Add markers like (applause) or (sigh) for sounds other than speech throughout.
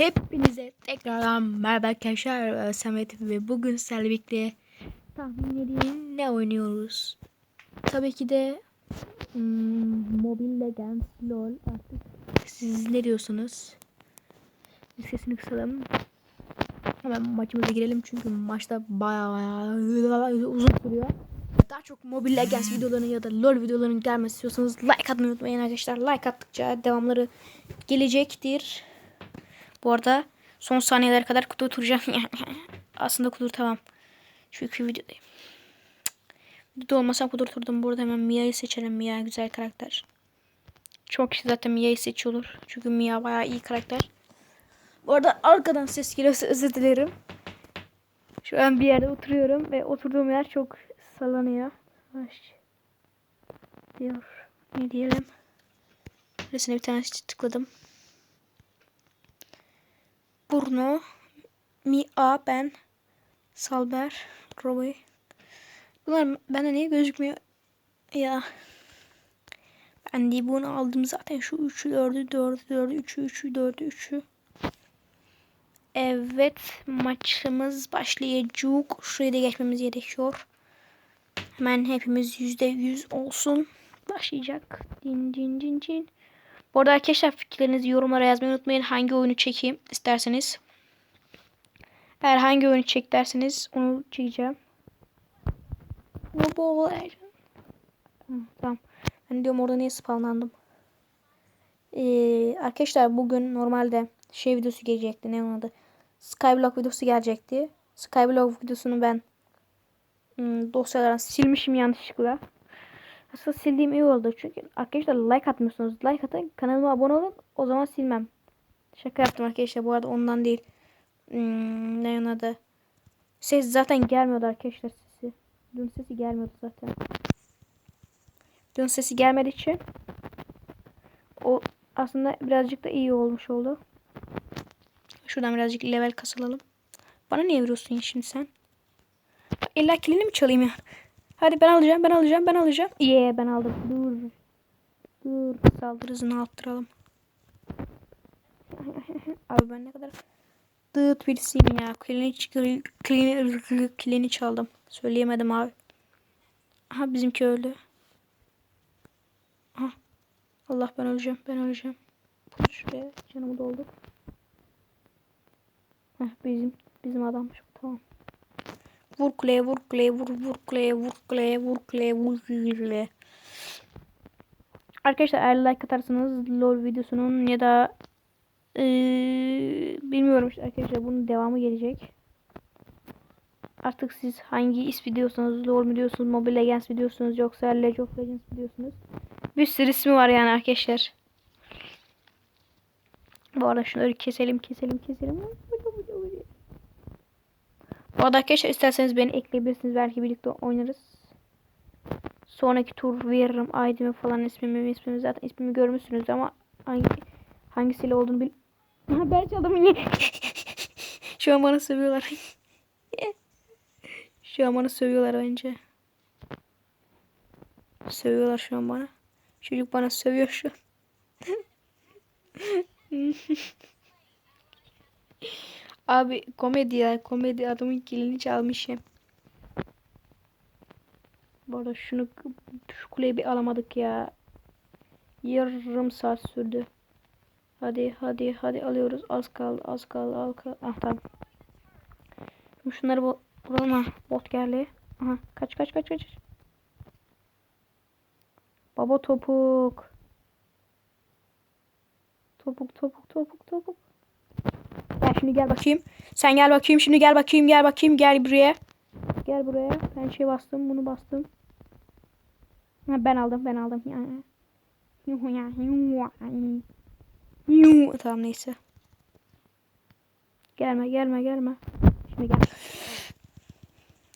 Hepinize tekrardan merhaba arkadaşlar. Ben Samet ve bugün sizlerle birlikte tahminlerin ne oynuyoruz? Tabii ki de hmm, Mobile Legends LOL artık siz ne diyorsunuz? Sesini kısalım. Hemen maçımıza girelim çünkü maçta bayağı bayağı uzun sürüyor. Daha çok Mobile Legends videolarının ya da LOL videolarının gelmesi istiyorsanız like atmayı unutmayın arkadaşlar. Like attıkça devamları gelecektir. Bu arada son saniyelere kadar kudurtacağım (laughs) yani. Aslında kudurtamam. Çünkü videodayım. Videoda olmasam kudurturdum. Burada hemen Mia'yı seçelim. Mia güzel karakter. Çok kişi zaten Mia'yı seçiyorlar. Çünkü Mia bayağı iyi karakter. Bu arada arkadan ses geliyorsa (laughs) özür dilerim. Şu an bir yerde oturuyorum ve oturduğum yer çok sallanıyor. Diyor. Ne diyelim? Resine bir tane tıkladım. Burno, Mia, ben, Salber, Roy. Bunlar bende niye gözükmüyor? Ya. Ben de bunu aldım zaten. Şu 3'ü, 4'ü, 4'ü, 4'ü, 3'ü, 3'ü, 4'ü, 3'ü. Evet. Maçımız başlayacak. Şuraya da geçmemiz gerekiyor. Hemen hepimiz %100 olsun. Başlayacak. Din din din din. Bu arada arkadaşlar fikirlerinizi yorumlara yazmayı unutmayın. Hangi oyunu çekeyim isterseniz. Eğer hangi oyunu çek derseniz onu çekeceğim. Mobile Tamam. Ben diyorum orada niye spawnlandım. Ee, arkadaşlar bugün normalde şey videosu gelecekti. Ne onun adı? Skyblock videosu gelecekti. Skyblock videosunu ben hmm, dosyalardan silmişim yanlışlıkla. Aslında sildiğim iyi oldu. Çünkü arkadaşlar like atmıyorsunuz. Like atın. Kanalıma abone olun. O zaman silmem. Şaka yaptım arkadaşlar. Bu arada ondan değil. Hmm, ne onun adı? Ses zaten gelmiyordu arkadaşlar sesi. Dün sesi gelmiyordu zaten. Dün sesi gelmediği için o aslında birazcık da iyi olmuş oldu. Şuradan birazcık level kasılalım. Bana niye vuruyorsun şimdi sen? İlla kilini mi çalayım ya? Hadi ben alacağım, ben alacağım, ben alacağım. Yeah, ben aldım. Dur. Dur. Saldırı hızını arttıralım. (laughs) Abi ben ne kadar dıt birisiyim ya. Kilini, kilini, kilini çaldım. Söyleyemedim abi. Aha bizimki öldü. Aha. Allah ben öleceğim, ben öleceğim. Şuraya canımı doldur. Heh, bizim bizim adammış tamam. Vur kuleye vur kuleye vur vur kuleye vur kuleye vur kuleye vur kuleye. Arkadaşlar eğer like atarsanız LOL videosunun ya da ee, bilmiyorum işte arkadaşlar bunun devamı gelecek. Artık siz hangi is videosunuz, LOL mu diyorsunuz, Mobile Legends videosunuz yoksa League of Legends videosunuz. Bir sürü ismi var yani arkadaşlar. Bu arada şunları keselim keselim keselim. Bu arada arkadaşlar isterseniz beni ekleyebilirsiniz. Belki birlikte oynarız. Sonraki tur veririm. ID'mi falan ismimi ismimi zaten ismimi görmüşsünüz ama hangi hangisiyle olduğunu bil... Ha, ben çaldım yine. Şu an bana sövüyorlar. (laughs) şu an bana sövüyorlar bence. Sövüyorlar şu an bana. Çocuk bana sövüyor şu. (laughs) (laughs) Abi komedi ya komedi adamın kilini çalmışım. Bu arada şunu şu kuleyi bir alamadık ya. Yarım saat sürdü. Hadi hadi hadi alıyoruz. Az kaldı az kaldı. Az kaldı. Ah tamam. Şunları bu vuralım ha. Bot geldi. Aha kaç kaç kaç kaç. Baba topuk. Topuk topuk topuk topuk. Şimdi gel bakayım. Sen gel bakayım şimdi gel bakayım gel bakayım gel buraya. Gel buraya. Ben şey bastım bunu bastım. Ha, ben aldım ben aldım. Tamam neyse. Gelme gelme gelme. Şimdi gel.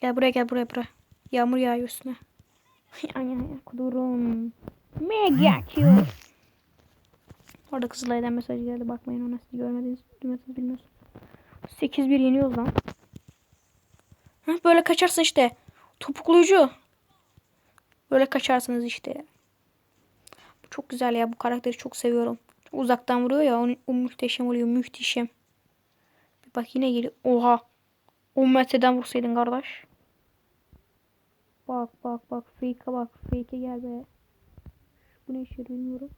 Gel buraya gel buraya buraya. Yağmur yağıyor üstüne. Kudurum. Mega kill. Orada Kızılay'dan mesaj geldi. Bakmayın ona siz görmediniz. Duymadınız bilmiyorsunuz. 8-1 yeniyoruz lan. Heh, böyle kaçarsın işte. Topukluyucu. Böyle kaçarsınız işte. Çok güzel ya. Bu karakteri çok seviyorum. Çok uzaktan vuruyor ya. O, o muhteşem oluyor. Muhteşem. bak yine geliyor. Oha. 10 metreden vursaydın kardeş. Bak bak bak fake'e bak. Fake'e gel be. Bu ne işe bilmiyorum.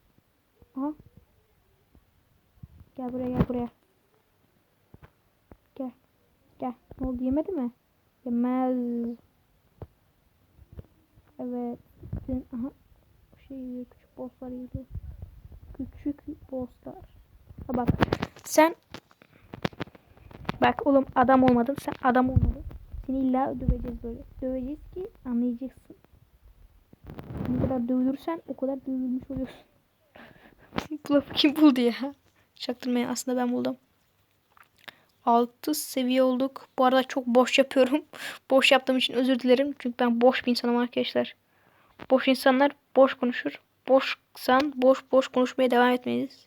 Aha. Gel buraya gel buraya. Gel. Gel. Ne oldu yemedi mi? Yemez. Evet. Sen, aha. Şey küçük bosslar yiyor. Küçük bosslar. Ha bak. Sen Bak oğlum adam olmadın. Sen adam olmadın. Seni illa döveceğiz böyle. Döveceğiz ki anlayacaksın. Ne kadar dövülürsen o kadar dövülmüş oluyorsun. (laughs) Lafı kim buldu ya? Çaktırmayın aslında ben buldum. 6 seviye olduk. Bu arada çok boş yapıyorum. (laughs) boş yaptığım için özür dilerim. Çünkü ben boş bir insanım arkadaşlar. Boş insanlar boş konuşur. Boşsan boş boş konuşmaya devam etmeliyiz.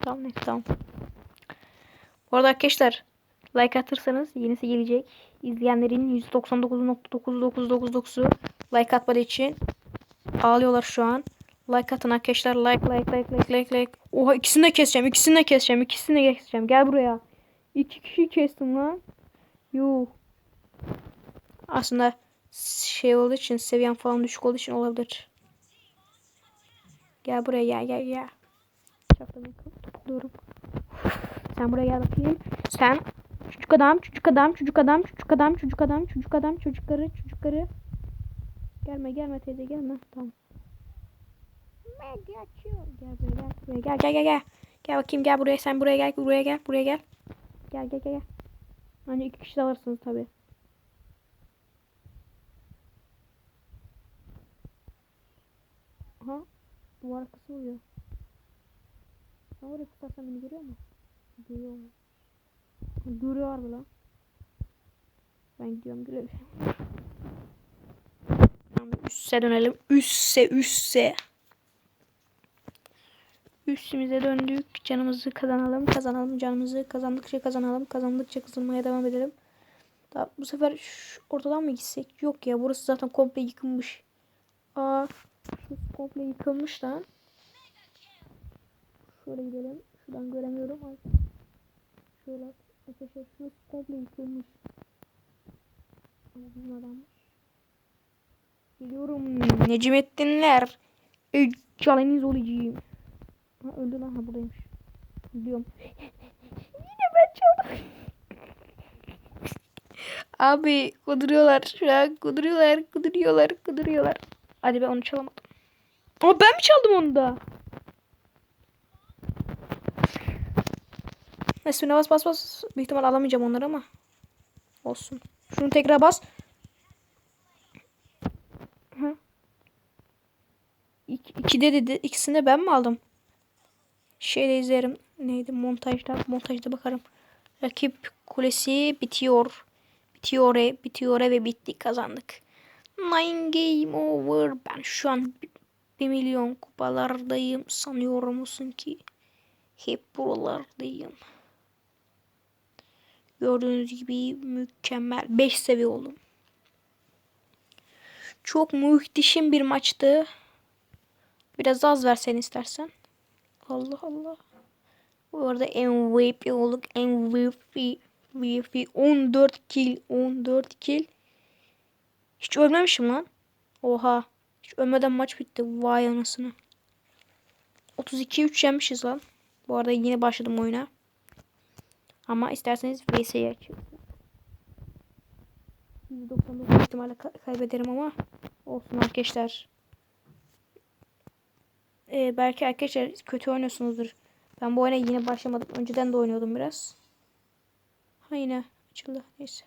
Tamam neyse tamam. Bu arada arkadaşlar like atırsanız yenisi gelecek. İzleyenlerin %99.9999'u like atmadığı için ağlıyorlar şu an. Like atın arkadaşlar. Like like like like like like. Oha ikisini de keseceğim. ikisini de keseceğim. ikisini de keseceğim. Gel buraya. İki kişi kestim lan. Yuh. Aslında şey olduğu için seviyen falan düşük olduğu için olabilir. Gel buraya gel gel gel. Çaklamayı topluyorum. Sen buraya gel bakayım. Sen çocuk adam, çocuk adam, çocuk adam, çocuk adam, çocuk adam, çocuk adam, çocukları, çocukları. Gelme gelme teyze gelme. Tamam. Gel buraya gel buraya gel gel gel gel. Gel bakayım gel buraya sen buraya gel buraya gel buraya gel. Gel gel gel gel. Hani iki kişi de alırsınız tabi. Aha. Duvar arkası oluyor. Sen oraya kısarsan beni görüyor mu? Görüyor mu? Görüyor harbi lan. Ben gidiyorum güle güle. Tamam, Üsse dönelim. Üsse üsse. Üstümüze döndük. Canımızı kazanalım. Kazanalım. Canımızı kazandıkça kazanalım. Kazandıkça kazanmaya devam edelim. Daha bu sefer ortadan mı gitsek? Yok ya burası zaten komple yıkılmış. Aa, şu komple yıkılmış lan. Şöyle gidelim. Şuradan göremiyorum. Ay. Şöyle arkadaşlar şu komple yıkılmış. Ama bizim adammış. Geliyorum. Necmettinler. Ecaleniz olacağım. Ha öldü lan ha buradaymış. Biliyorum. (laughs) Yine ben çaldım. (laughs) Abi kuduruyorlar şu an kuduruyorlar kuduruyorlar kuduruyorlar. Hadi ben onu çalamadım. Ama ben mi çaldım onu da? Üstüne bas bas bas. Büyük ihtimal alamayacağım onları ama. Olsun. Şunu tekrar bas. Hı. İki, ikide dedi. İkisini ben mi aldım? Şeyde izlerim. Neydi montajda. Montajda bakarım. Rakip kulesi bitiyor. Bitiyor, bitiyor ve bitti kazandık. Nine game over. Ben şu an bir milyon kupalardayım. Sanıyor musun ki? Hep buralardayım. Gördüğünüz gibi mükemmel. 5 seviye oldum. Çok muhteşem bir maçtı. Biraz az versen istersen. Allah Allah. Bu arada MVP olduk. MVP. MVP 14 kill. 14 kill. Hiç ölmemişim lan. Oha. Hiç ölmeden maç bitti. Vay anasını. 32-3 yenmişiz lan. Bu arada yine başladım oyuna. Ama isterseniz VS'yi açın. %99 ihtimalle kaybederim ama olsun arkadaşlar. Ee, belki arkadaşlar kötü oynuyorsunuzdur. Ben bu oyuna yine başlamadım. Önceden de oynuyordum biraz. Ha yine açıldı. Neyse.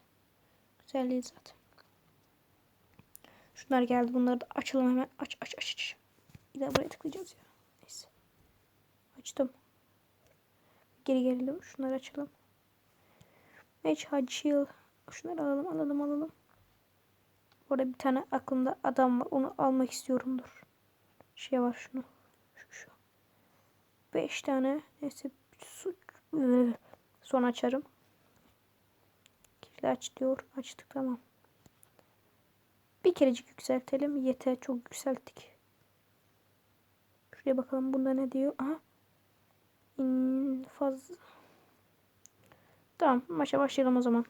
Güzel değil zaten. Şunlar geldi. Bunları da açalım hemen. Aç aç aç aç. Bir daha buraya tıklayacağız ya. Neyse. Açtım. Geri gelelim. Şunları açalım. Match Hacil. Şunları alalım alalım alalım. Orada bir tane aklımda adam var. Onu almak istiyorumdur. Şey var şunu. Şu şu. Beş tane. Neyse. Su, son açarım. Kirli aç diyor. Açtık tamam. Bir kerecik yükseltelim. Yeter. Çok yükselttik. Şuraya bakalım bunda ne diyor. Aha. İnfaz. Tamam maça başlayalım o zaman.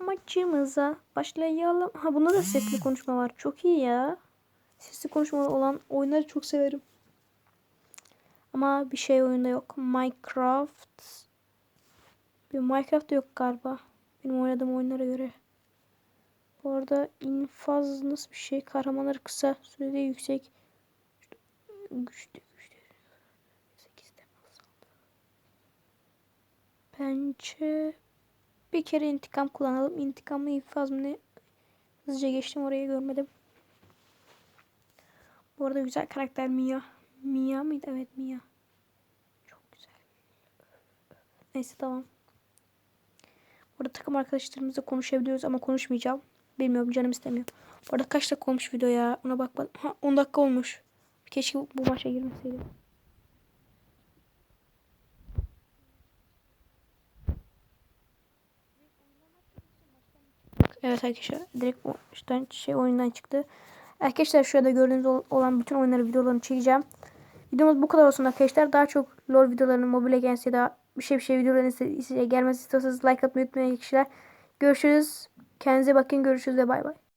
Maçımıza başlayalım. Ha bunda da sesli konuşma var. Çok iyi ya. Sesli konuşma olan oyunları çok severim. Ama bir şey oyunda yok. Minecraft. Bir Minecraft da yok galiba. Benim oynadığım oyunlara göre. Bu arada infaz nasıl bir şey? Kahramanları kısa sürede yüksek. Güçlü güçlü. 8'de Bence bir kere intikam kullanalım. İntikam mı infaz mı ne? Hızlıca geçtim oraya görmedim. Bu arada güzel karakter Mia. Mia mıydı? Evet Mia. Çok güzel. Neyse tamam. Burada takım arkadaşlarımızla konuşabiliyoruz ama konuşmayacağım. Bilmiyorum canım istemiyor. Bu arada kaç dakika olmuş video ya? Ona bakmadım. Ha 10 dakika olmuş. Keşke bu, maça girmeseydim. Evet arkadaşlar direkt işte şey oyundan çıktı. Arkadaşlar şurada gördüğünüz ol- olan bütün oyunları videolarını çekeceğim. Videomuz bu kadar olsun arkadaşlar. Daha çok LoL videolarını Mobile Legends ya da bir şey bir şey videolarını size gelmesi istiyorsanız like atmayı unutmayın arkadaşlar. Görüşürüz. Kendinize bakın. Görüşürüz ve bay bay.